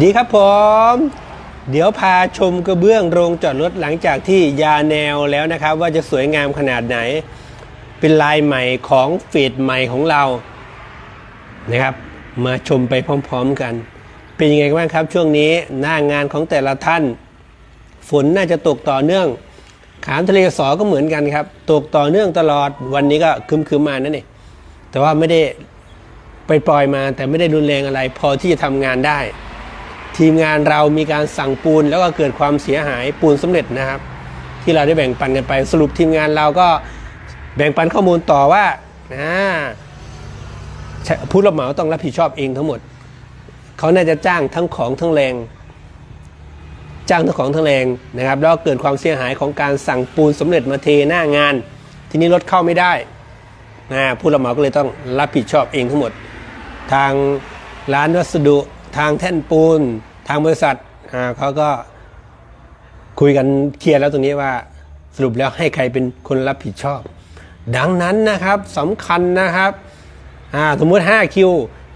ดีครับผม เดี๋ยวพาชมกระเบื้องโรงจอดรถหลังจากที่ยาแนวแล้วนะครับ ว่าจะสวยงามขนาดไหน เป็นลายใหม่ของเฟสใหม่ของเรานะครับ มาชมไปพร้อมๆกัน เป็นยังไงบ้างครับช่วงนี้หน้างานของแต่ละท่าน ฝนน่าจะตกต่อเนื่อง ขามทะเลสอก็เหมือนกันครับ ตกต่อเนื่องตลอดวันนี้ก็คึมๆมานั่นเองแต่ว่าไม่ได้ไปปล่อยมาแต่ไม่ได้รุนแรงอะไร พอที่จะทำงานได้ ทีมงานเรามีการสั่งปูนแล้วก็เกิดความเสียหายปูนสำเร็จนะครับ ที่เราได้แบ่งปันกันไป สรุปทีมงานเราก็แบ่งปันข้อมูลต่อว่าผู้รับเหมาต้องรับผิดชอบเองทั้งหมด เขาน่าจะจ้างทั้งของทั้งแรง จ้างทั้งของทั้งแรงนะครับ แล้วเกิดความเสียหายของการสั่งปูนสำเร็จมาเทหน้างาน ทีนี้รถเข้าไม่ได้นะผู้รับเหมาก็เลยต้องรับผิดชอบเองทั้งหมด ทางร้านวัสดุทางแท่นปูน ทางบริษัทเขาก็คุยกันเคลียร์แล้วตรงนี้ว่าสรุปแล้วให้ใครเป็นคนรับผิดชอบ ดังนั้นนะครับสำคัญนะครับสมมุติ 5 คิว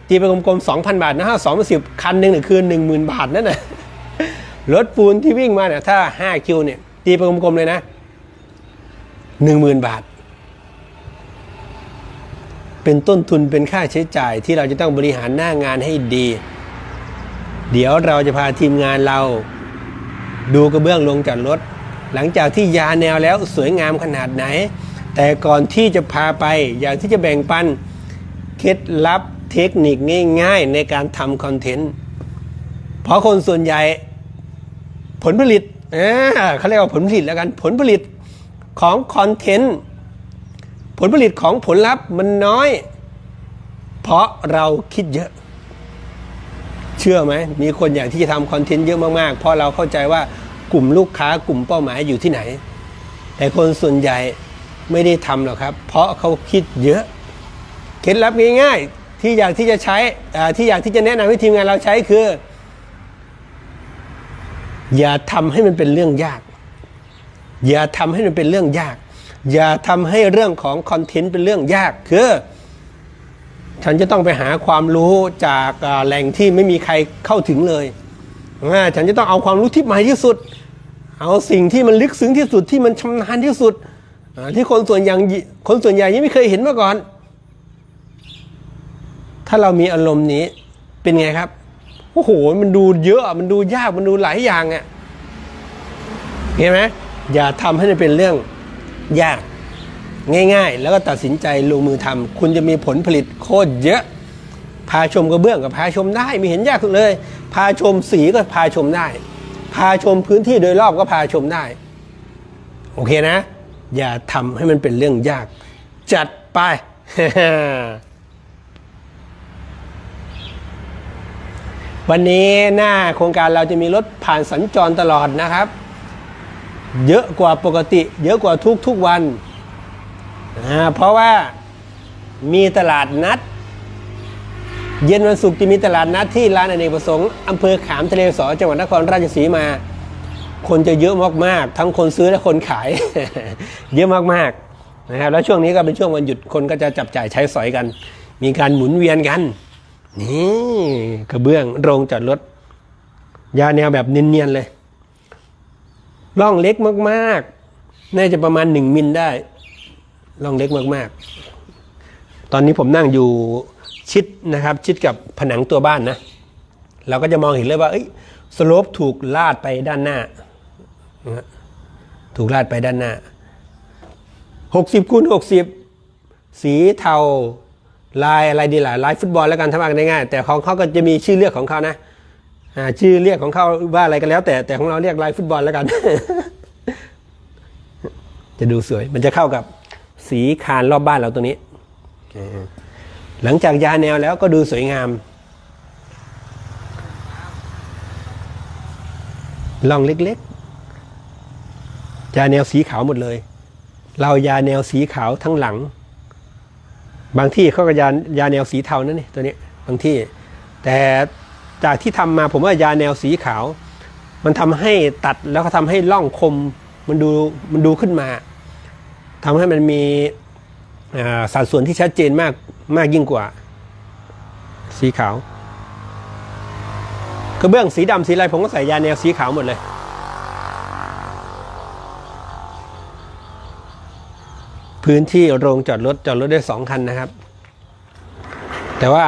ตีไปกลมๆ2,000 บาทนะฮะสองสิบคันหนึ่งเนี่ยคือ10,000 บาทนั่นนะรถปูนที่วิ่งมาเนี่ยถ้า 5 คิวเนี่ยตีไปกลมๆเลยนะ10,000 บาท เป็นต้นทุนเป็นค่าใช้จ่ายที่เราจะต้องบริหารหน้างานให้ดี เดี๋ยวเราจะพาทีมงานเรา ดูกระเบื้องลงจากรถ หลังจากที่ยาแนวแล้วสวยงามขนาดไหน แต่ก่อนที่จะพาไป อยากที่จะแบ่งปันเคล็ดลับเทคนิคง่าย ๆ ในการทำคอนเทนต์ เพราะคนส่วนใหญ่ผลผลิตเขาเรียกว่าผลผลิตแล้วกันผลผลิตของคอนเทนต์ผลผลิตของผลลัพธ์มันน้อย เพราะเราคิดเยอะ ชื่อไหมมีคนอยากที่จะทำคอนเทนต์เยอะมากๆ เพราะเราเข้าใจว่ากลุ่มลูกค้ากลุ่มเป้าหมายอยู่ที่ไหน แต่คนส่วนใหญ่ไม่ได้ทำหรอกครับ เพราะเขาคิดเยอะ เคล็ดลับง่ายๆ ที่อยากที่จะใช้อ่าที่อยากที่จะแนะนำให้ทีมงานเราใช้คือ อย่าทำให้มันเป็นเรื่องยาก อย่าทำให้มันเป็นเรื่องยาก อย่าทำให้เรื่องของคอนเทนต์เป็นเรื่องยากคือ ฉันจะต้องไปหาความรู้จากแหล่งที่ไม่มีใครเข้าถึงเลยฉันจะต้องเอาความรู้ที่ใหม่ที่สุด เอาสิ่งที่มันลึกซึ้งที่สุดที่มันชำนาญที่สุดที่คนส่วนใหญ่คนส่วนใหญ่ยังไม่เคยเห็นมาก่อน ถ้าเรามีอารมณ์นี้เป็นไงครับโอ้โหมันดูเยอะมันดูยากมันดูหลายอย่างอะ่ะเห็นไหมอย่าทำให้มันเป็นเรื่องยาก ง่าย ๆ แล้วก็ตัดสินใจลงมือทำคุณจะมีผลผลิตโคตรเยอะ พาชมกระเบื้องกับพาชมได้ไม่เห็นยากเลย พาชมสีก็พาชมได้ พาชมพื้นที่โดยรอบก็พาชมได้ โอเคนะ อย่าทำให้มันเป็นเรื่องยาก จัดไปวันนี้หน้าโครงการเราจะมีรถผ่านสัญจรตลอดนะครับ เยอะกว่าปกติ เยอะกว่าทุกทุกๆวัน อ่าเพราะว่ามีตลาดนัด เย็นวันศุกร์จะมีตลาดนัดที่ร้านอเนกประสงค์อำเภอขามทะเลสอจังหวัดนครราชสีมา คนจะเยอะมากๆทั้งคนซื้อและคนขาย เยอะมากๆนะครับแล้วช่วงนี้ก็เป็นช่วงวันหยุดคนก็จะจับจ่ายใช้สอยกัน มีการหมุนเวียนกันนี่กระเบื้องโรงจอดรถ ยาแนวแบบเนียนๆเลยร่องเล็กมากๆ น่าจะประมาณหนึ่งมิลได้ ร่องเล็กมากๆ ตอนนี้ผมนั่งอยู่ชิดนะครับ ชิดกับผนังตัวบ้านนะ เราก็จะมองเห็นเลยว่าเอ้ยสโลปถูกลาดไปด้านหน้า ถูกลาดไปด้านหน้า 60คูณ60 สีเทาลายอะไรดีล่ะลายฟุตบอลแล้วกันถ้าว่ากันง่าย แต่ของเขาก็จะมีชื่อเรียกของเขานะาชื่อเรียกของเขาว่าอะไรกันแล้ว แต่แต่ของเราเรียกลายฟุตบอลแล้วกัน จะดูสวยมันจะเข้ากับ สีคานรอบบ้านเราตรงนี้อ่าหลังจากยาแนวแล้วก็ดูสวยงามลองเล็กๆ ยาแนวสีขาวหมดเลย เรายาแนวสีขาวทั้งหลัง บางที่เขาก็ยายาแนวสีเทานั่นนี่ตัวนี้บางที่ แต่จากที่ทำมาผมว่ายาแนวสีขาว มันทำให้ตัดแล้วก็ทำให้ร่องคมมันดูมันดูขึ้นมา ทำให้มันมีสัดส่วนที่ชัดเจนมากมากยิ่งกว่า สีขาวกระเบื้องสีดำสีอะไรผมก็ใส่ยาแนวสีขาวหมดเลย พื้นที่โรงจอดรถจอดรถได้สองคันนะครับ แต่ว่า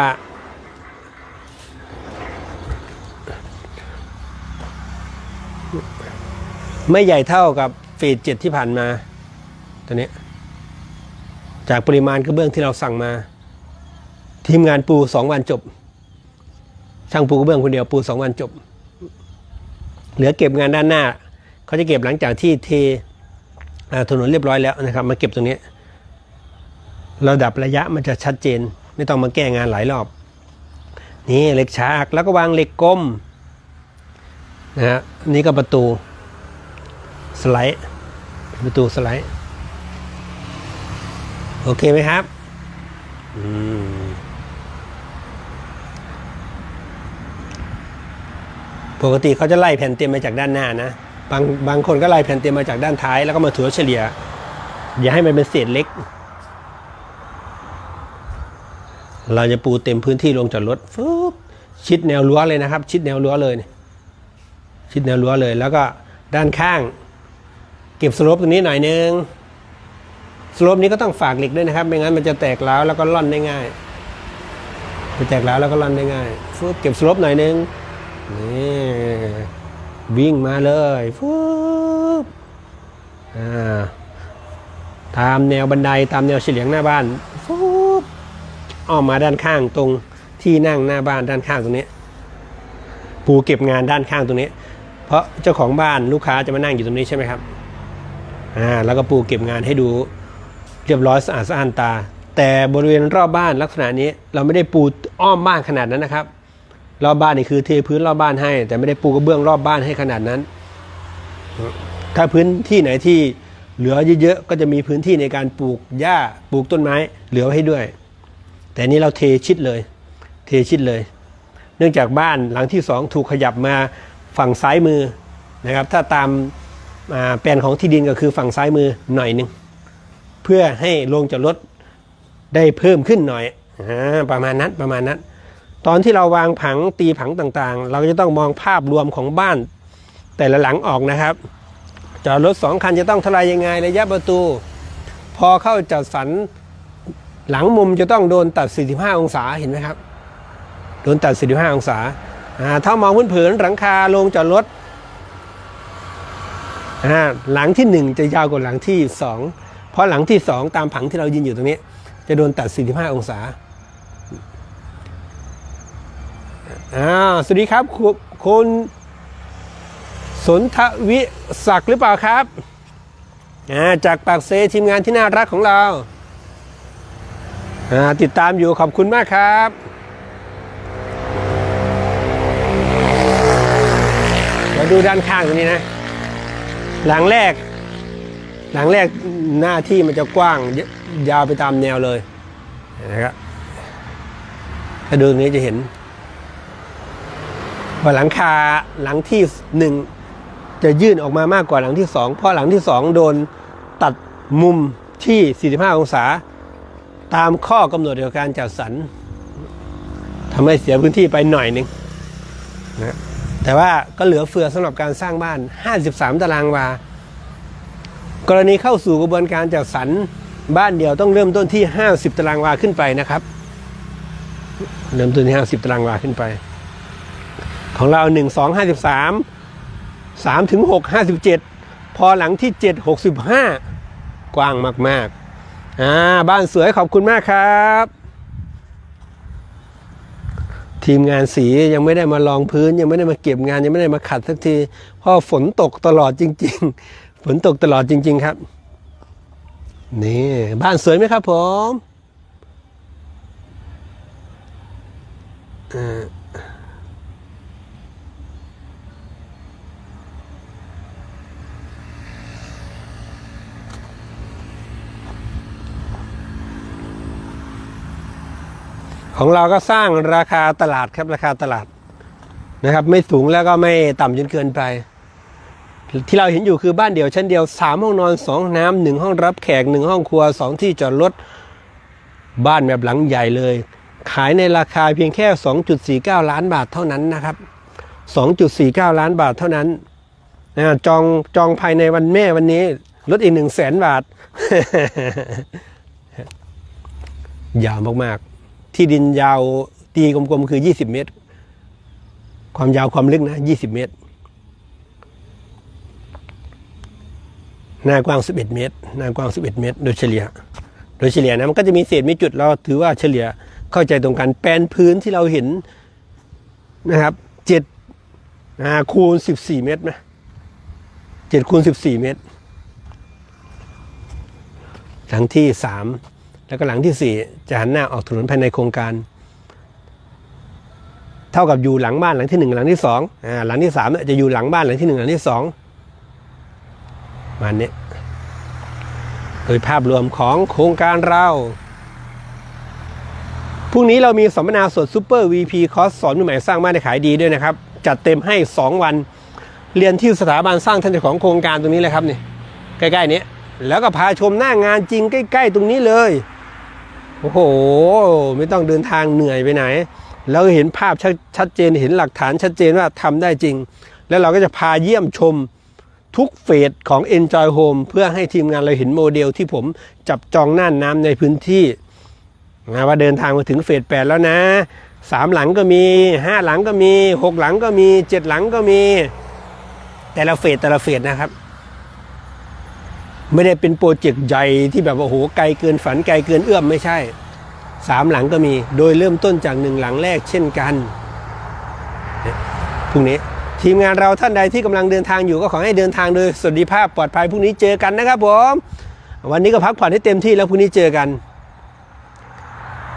ไม่ใหญ่เท่ากับฟีดเจ็ดที่ผ่านมา ตัวนี้ จากปริมาณกระเบื้องที่เราสั่งมา ทีมงานปูสองวันจบ ช่างปูกระเบื้องคนเดียวปูสองวันจบ เหลือเก็บงานด้านหน้า เขาจะเก็บหลังจากที่เทถนนเรียบร้อยแล้วนะครับ มาเก็บตรงนี้ระดับระยะมันจะชัดเจน ไม่ต้องมาแก้งานหลายรอบ นี่เหล็กฉากแล้วก็วางเหล็กกลมนะฮะนี่ก็ประตูสไลด์ประตูสไลด์ โอเคไหมครับ อืม ปกติเขาจะไล่แผ่นเต็มมาจากด้านหน้านะ บางบางคนก็ไล่แผ่นเต็มมาจากด้านท้าย แล้วก็มาถัวเฉลี่ย อย่าให้มันเป็นเศษเล็ก เราจะปูเต็มพื้นที่ลงจอดรถฟึบชิดแนวรั้วเลยนะครับ ชิดแนวรั้วเลย ชิดแนวรั้วเลย แล้วก็ด้านข้าง เก็บสลปตรงนี้หน่อยนึง สโลปนี้ก็ต้องฝากเหล็กด้วยนะครับ ไม่งั้นมันจะแตกร้าวแล้วก็ล่อนได้ง่ายจะแตกร้าวแล้วก็ล่อนได้ง่ายฟึบเก็บสโลปหน่อยนึงนี่วิ่งมาเลยฟึบอ่าตามแนวบันไดตามแนวเฉียงหน้าบ้านฟึบอ้อมมาด้านข้างตรงที่นั่งหน้าบ้านด้านข้างตรงนี้ ปูเก็บงานด้านข้างตรงนี้ เพราะเจ้าของบ้านลูกค้าจะมานั่งอยู่ตรงนี้ใช่ไหมครับอ่าแล้วก็ปูเก็บงานให้ดู เรียบร้อยสะอาดสะอ้านตา แต่บริเวณรอบบ้านลักษณะนี้เราไม่ได้ปูอ้อมบ้านขนาดนั้นนะครับ รอบบ้านนี่คือเทพื้นรอบบ้านให้ แต่ไม่ได้ปูกระเบื้องรอบบ้านให้ขนาดนั้น ถ้าพื้นที่ไหนที่เหลือเยอะๆก็จะมีพื้นที่ในการปลูกหญ้าปลูกต้นไม้เหลือไว้ให้ด้วย แต่นี้เราเทชิดเลย เทชิดเลย เนื่องจากบ้านหลังที่สองถูกขยับมาฝั่งซ้ายมือนะครับ ถ้าตามแปลนของที่ดินก็คือฝั่งซ้ายมือหน่อยหนึ่ง พื่อให้ลงจอดรถได้เพิ่มขึ้นหน่อยอประมาณนั้นประมาณนั้น ตอนที่เราวางผังตีผังต่างๆ เราจะต้องมองภาพรวมของบ้าน แต่ละหลังออกนะครับ จอดรถสองคันจะต้องทลายยังไงระยะประตู พอเข้าจัดสรรหลังมุมจะต้องโดนตัด 45 องศาเห็นไหมครับ โดนตัด 45 องศาถ้ามองพื้นผืนหลังคาลงจอดรถหลังที่ 1 จะยาวกว่าหลังที่ 2 ราะหลังที่2ตามผังที่เรายืนอยู่ตรงนี้ จะโดนตัด 45 องศาอ้าวสวัสดีครับ คุณคุณสนทวิศักดิ์หรือเปล่าครับอ่าจากปากเซทีมงานที่น่ารักของเราอ่าติดตามอยู่ขอบคุณมากครับมาดูด้านข้างตรงนี้นะ หลังแรก หลังแรกหน้าที่มันจะกว้างยาวไปตามแนวเลยนะครับถ้าดูตรงนี้จะเห็นว่าหลังคาหลังที่หนึ่งจะยื่นออกมามากกว่าหลังที่สองเพราะหลังที่สองโดนตัดมุมที่ 45 องศา ตามข้อกำหนดเกี่ยวกับการจัดสรรทำให้เสียพื้นที่ไปหน่อยหนึ่งนะแต่ว่าก็เหลือเฟือสำหรับการสร้างบ้าน 53 ตารางวา กรณีเข้าสู่กระบวนการจัดสรรบ้านเดียวต้องเริ่มต้นที่ 50 ตารางวาขึ้นไปนะครับ เริ่มต้นที่ 50 ตารางวาขึ้นไป ของเรา 1 2 53 3ถึง6 57 พอหลังที่ 7 65 กว้างมากๆอ่าบ้านสวยขอบคุณมากครับ ทีมงานสียังไม่ได้มาลองพื้น ยังไม่ได้มาเก็บงานยังไม่ได้มาขัดสักทีเพราะฝนตกตลอดจริง ๆ ฝนตกตลอดจริง ๆ ครับ นี่บ้านสวยไหมครับ ผมของเราก็สร้างราคาตลาดครับราคาตลาดนะครับ ไม่สูงแล้วก็ไม่ต่ำจนเกินไป ที่เราเห็นอยู่คือบ้านเดี่ยวชั้นเดียวสามห้องนอนสองห้องน้ำหนึ่งห้องรับแขกหนึ่งห้องครัวสองที่จอดรถ บ้านแบบหลังใหญ่เลย ขายในราคาเพียงแค่ 2.49 ล้านบาทเท่านั้นนะครับ 2.49 ล้านบาทเท่านั้นนะจองจองภายในวันแม่วันนี้ลดอีก1 0 0 0 0แสนบาท ยาวมากๆ ที่ดินยาวตีกลมๆ คือ 20 เมตร ความยาวความลึกนะ 20 เมตร หน้ากว้าง 11 เมตร หน้ากว้าง 11 เมตร โดยเฉลี่ย โดยเฉลี่ยนะมันก็จะมีเศษมีจุดเราถือว่าเฉลี่ยเข้าใจตรงกันแปลนพื้นที่เราเห็นนะครับ7นะคูณ 14 เมตรไหมเจ็ดคูณ 14 เมตร หลังที่ 3 แล้วก็หลังที่ 4 จะหันหน้าออกถนนภายในโครงการ เท่ากับอยู่หลังบ้านหลังที่ 1 หลังที่2อ่าหลังที่3เมจะอยู่หลังบ้านหลังที่ 1 หลังที่ 2 มาเนี้ยโดยภาพรวมของโครงการเราพรุ่งนี้เรามีสัมมนาสดซูเปอร์วีพีคอร์สสอนมือใหม่สร้างบ้านใด้ขายดีด้วยนะครับ จัดเต็มให้ 2 วันเรียนที่สถาบันสร้างทันเจ้าของโครงการตรงนี้เลยครับนี่ใกล้ๆนี้แล้วก็พาชมหน้างานจริงใกล้ ๆ ตรงนี้เลย โอ้โห ไม่ต้องเดินทางเหนื่อยไปไหนเราเห็นภาพชัดเจนเห็นหลักฐานชัดเจนว่าทำได้จริง แล้วเราก็จะพาเยี่ยมชม ทุกเฟสของ Enjoy Home เพื่อให้ทีมงานเราเห็นโมเดลที่ผมจับจองน่านน้ำในพื้นที่นะว่าเดินทางมาถึงเฟสแปดแล้วนะสามหลังก็มีห้าหลังก็มีหกหลังก็มีเจ็ดหลังก็มี แต่ละเฟสแต่ละเฟสนะครับ ไม่ได้เป็นโปรเจกต์ใหญ่ที่แบบว่าโอ้โหไกลเกินฝันไกลเกินเอื้อมไม่ใช่สามหลังก็มี โดยเริ่มต้นจากหนึ่งหลังแรกเช่นกันพรุ่งนี้ ทีมงานเราท่านใดที่กำลังเดินทางอยู่ก็ขอให้เดินทางโดยสวัสดิภาพปลอดภัยพรุ่งนี้เจอกันนะครับผมวันนี้ก็พักผ่อนให้เต็มที่แล้วพรุ่งนี้เจอกัน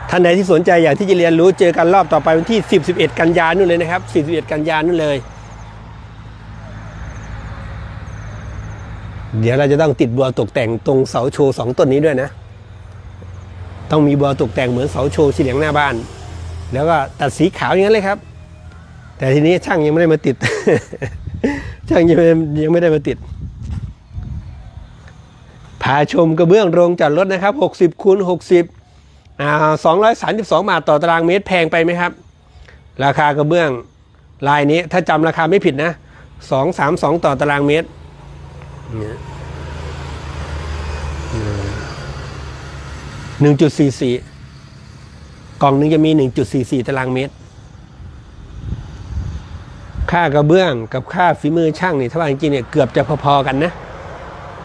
ท่านใดที่สนใจอยากที่จะเรียนรู้เจอกันรอบต่อไปวันที่ 10 11 กันยานู่นเลยนะครับ11กันยานู่นเลย เดี๋ยวเราจะต้องติดบัวตกแต่งตรงเสาโชว์สองต้นนี้ด้วยนะ ต้องมีบัวตกแต่งเหมือนเสาโชว์สีเหลืองหน้าบ้าน แล้วก็ตัดสีขาวอย่างนั้นเลยครับ แต่ทีนี้ช่างยังไม่ได้มาติด ช่างยังไม่ยังไม่ได้มาติดพาชมกระเบื้องโรงจอดรถนะครับ 60คูณ60อ่า232 บาทต่อตารางเมตรแพงไปไหมครับ ราคากระเบื้องลายนี้ถ้าจำราคาไม่ผิดนะ232 ต่อตารางเมตรหนึ่งจุดสี่สี่กล่องหนึงจะมีหนึ่งจุดสี่สี่ตารางเมตร ค่ากระเบื้องกับค่าฝีมือช่างนี่ถ้าว่าจริงๆเนี่ยเกือบจะพอๆกันนะ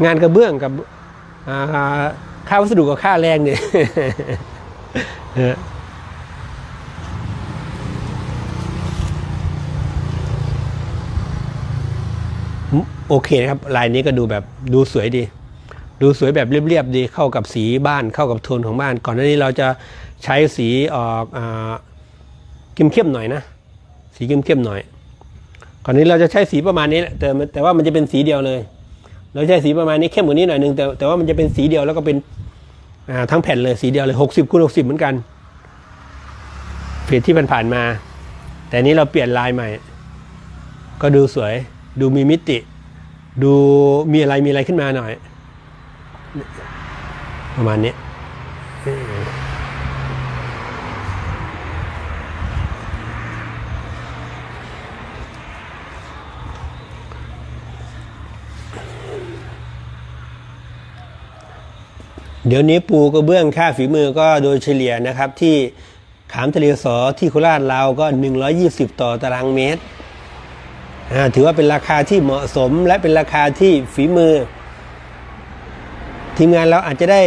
งานกระเบื้องกับค่าวัสดุกับค่าแรงเนี่ยโอเคนะครับ ลายนี้ก็ดูแบบดูสวยดี ดูสวยแบบเรียบๆดีเข้ากับสีบ้านเข้ากับโทนของบ้าน ก่อนหน้านี้เราจะใช้สีออกเข้มๆหน่อยนะ สีเข้มๆหน่อย ก่อนนี้เราจะใช้สีประมาณนี้แหละแต่แต่ว่ามันจะเป็นสีเดียวเลย เราใช้สีประมาณนี้เข้มกว่านี้หน่อยนึงแต่แต่ว่ามันจะเป็นสีเดียวแล้วก็เป็นทั้งแผ่นเลยสีเดียวเลยหกสิบคูณหกสิบเหมือนกันเฟสที่ผ่านมา แต่นี้เราเปลี่ยนลายใหม่ ก็ดูสวย ดูมีมิติ ดูมีอะไรมีอะไรขึ้นมาหน่อย ประมาณนี้ เดี๋ยวนี้ปูกระเบื้องค่าฝีมือก็โดยเฉลี่ยนะครับ ที่ขามทะเลสอที่โคราชเราก็ 120 ต่อตารางเมตร ถือว่าเป็นราคาที่เหมาะสมและเป็นราคาที่ฝีมือ ทีมงานเราอาจจะได้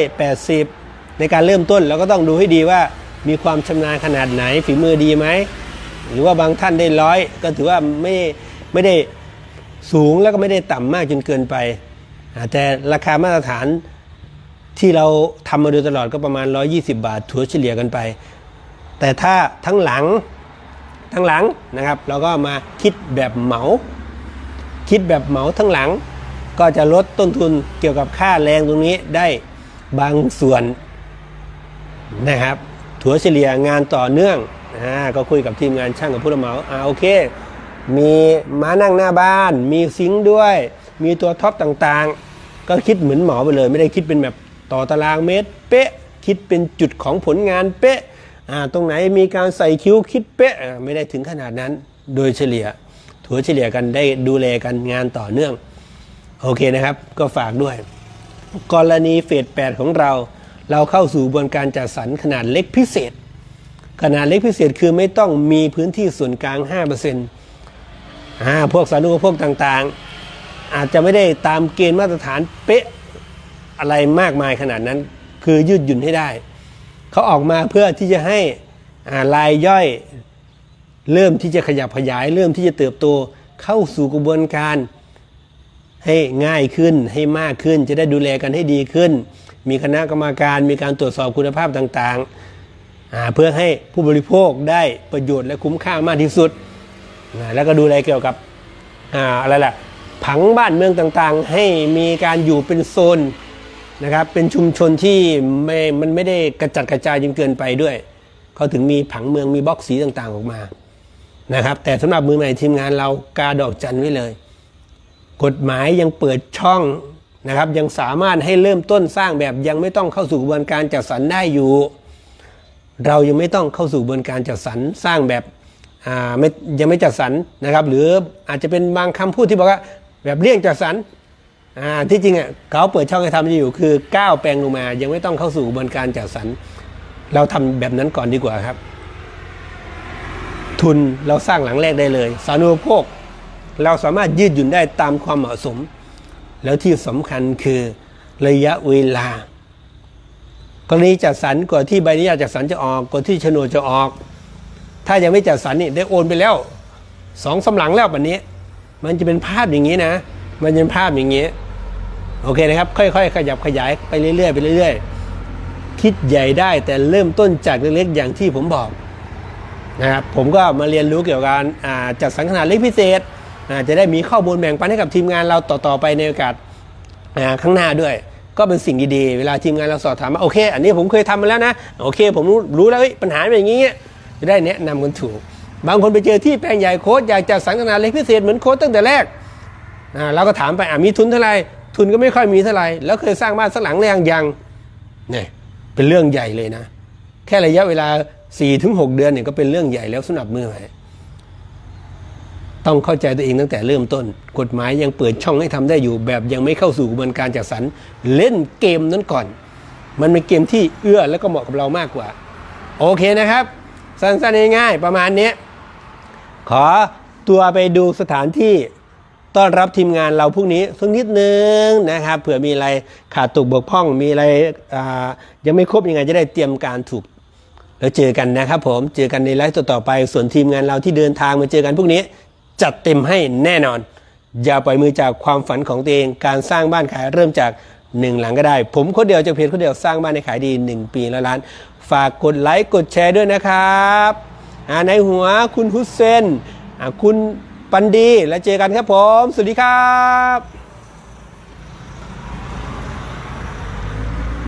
80 ในการเริ่มต้นเราก็ต้องดูให้ดีว่ามีความชำนาญขนาดไหนฝีมือดีไหม หรือว่าบางท่านได้ร้อยก็ถือว่าไม่ไม่ได้สูงแล้วก็ไม่ได้ต่ำมากจนเกินไป แต่ราคามาตรฐาน ที่เราทำมาโดยตลอดก็ประมาณ 120 บาทถัวเฉลี่ยกันไป แต่ถ้าทั้งหลังทั้งหลังนะครับ เราก็มาคิดแบบเหมา คิดแบบเหมาทั้งหลัง ก็จะลดต้นทุนเกี่ยวกับค่าแรงตรงนี้ได้บางส่วนนะครับถัวเฉลี่ยงานต่อเนื่องอ่าก็คุยกับทีมงานช่างกับผู้รับเหมาอ่าโอเค มีม้านั่งหน้าบ้าน มีซิงค์ด้วย มีตัวท็อปต่างๆ ก็คิดเหมือนเหมาไปเลย ไม่ได้คิดเป็นแบบ ต่อตารางเมตรเป๊ะคิดเป็นจุดของผลงานเป๊ะอ่าตรงไหนมีการใส่คิ้วคิดเป๊ะไม่ได้ถึงขนาดนั้นโดยเฉลี่ยถัวเฉลี่ยกันได้ดูแลกันงานต่อเนื่อง โอเคนะครับ ก็ฝากด้วย กรณีเฟส8ของเรา เราเข้าสู่กระบวนการจัดสรรขนาดเล็กพิเศษ ขนาดเล็กพิเศษคือไม่ต้องมีพื้นที่ส่วนกลาง 5%อ่าพวกสาธารณูปโภคต่างๆ อาจจะไม่ได้ตามเกณฑ์มาตรฐานเป๊ะ อะไรมากมายขนาดนั้น คือยืดหยุ่นให้ได้ เขาออกมาเพื่อที่จะให้อ่ารายย่อยเริ่มที่จะขยับขยาย เริ่มที่จะเติบโตเข้าสู่กระบวนการให้ง่ายขึ้นให้มากขึ้น จะได้ดูแลกันให้ดีขึ้น มีคณะกรรมการมีการตรวจสอบคุณภาพต่างๆ เพื่อให้ผู้บริโภคได้ประโยชน์และคุ้มค่ามากที่สุด แล้วก็ดูแลเกี่ยวกับออะไรล่ะผังบ้านเมืองต่างๆ ให้มีการอยู่เป็นโซน นะครับเป็นชุมชนที่ไม่มันไม่ได้กระจัดกระจายจนเกินไปด้วย เขาถึงมีผังเมืองมีบล็อกสีต่างๆออกมานะครับ แต่สำหรับมือใหม่ทีมงานเรากาดอกจันไว้เลย กฎหมายยังเปิดช่องนะครับ ยังสามารถให้เริ่มต้นสร้างแบบยังไม่ต้องเข้าสู่กระบวนการจัดสรรได้อยู่ เรายังไม่ต้องเข้าสู่กระบวนการจัดสรรสร้างแบบอ่าไม่ยังไม่จัดสรรนะครับ หรืออาจจะเป็นบางคำพูดที่บอกว่าแบบเลี่ยงจัดสรร อ่าที่จริงอะเขาเปิดช่องให้ทำอยู่คือก้าวแปลงลงมา ยังไม่ต้องเข้าสู่กระบวนการจัดสรรเราทำแบบนั้นก่อนดีกว่าครับ ทุนเราสร้างหลังแรกได้เลย สาธารณูปโภค เราสามารถยืดหยุ่นได้ตามความเหมาะสม แล้วที่สำคัญคือระยะเวลากรณีจัดสรรก่อนที่ใบอนุญาตจัดสรรจะออกก่อนที่โฉนดจะออก ถ้ายังไม่จัดสรรนี่ได้โอนไปแล้วสองสำหลังแล้วแบบนี้ มันจะเป็นภาพอย่างนี้นะ มันจะเป็นภาพอย่างนี้ โอเคนะครับ ค่อยๆ ขยับขยายไปเรื่อยๆไปเรื่อยๆ คิดใหญ่ได้แต่เริ่มต้นจากเล็กๆอย่างที่ผมบอกนะครับผมก็มาเรียนรู้เกี่ยวกับการจัดสรรขนาเล็กพิเศษจะได้มีข้อมูลแบ่งปันให้กับทีมงานเราต่อๆไปในโอกาสข้างหน้าด้วย ก็เป็นสิ่งดีๆ เวลาทีมงานเราสอบถามว่าโอเค อันนี้ผมเคยทำมาแล้วนะโอเค ผมรู้รู้แล้วปัญหาเป็นอย่างนี้จะได้แนะนำกันถูก บางคนไปเจอที่แปลงใหญ่โค้ดอยากจัดสรรขนาเล็กพิเศษเหมือนโค้ดตั้งแต่แรกเราก็ถามไปมีทุนเท่าไหร่ ทุนก็ไม่ค่อยมีเท่าไหร่แล้วเคยสร้างบ้านสักหลังหรือยังยังเนี่ยเป็นเรื่องใหญ่เลยนะ แค่ระยะเวลา4-6เดือนเนี่ยก็เป็นเรื่องใหญ่แล้วสำหรับมือใหม่ต้องเข้าใจตัวเองตั้งแต่เริ่มต้น กฎหมายยังเปิดช่องให้ทำได้อยู่ แบบยังไม่เข้าสู่กระบวนการจัดสรรเล่นเกมนั้นก่อน มันเป็นเกมที่เอื้อและก็เหมาะกับเรามากกว่า โอเคนะครับ สั้นๆง่ายๆประมาณนี้ขอตัวไปดูสถานที่ ต้อนรับทีมงานเราพรุ่งนี้สักนิดนึงนะครับเผื่อมีอะไรขาดตกบกพร่องมีอะไรยังไม่ครบยังไงจะได้เตรียมการถูก แล้วเจอกันนะครับผมเจอกันในไลฟ์ต่อไป ส่วนทีมงานเราที่เดินทางมาเจอกันพวกนี้ จัดเต็มให้แน่นอน อย่าปล่อยมือจากความฝันของตัวเองการสร้างบ้านขายเริ่มจากหนึ่งหลังก็ได้ ผมคนเดียวจากเพจคนเดียวสร้างบ้านในขายดี 1 ปีละล้าน ฝากกดไลค์กดแชร์ด้วยนะครับในหัวคุณฮุสเซนคุณ ปันดีแล้วเจอกันครับผม สวัสดีครับ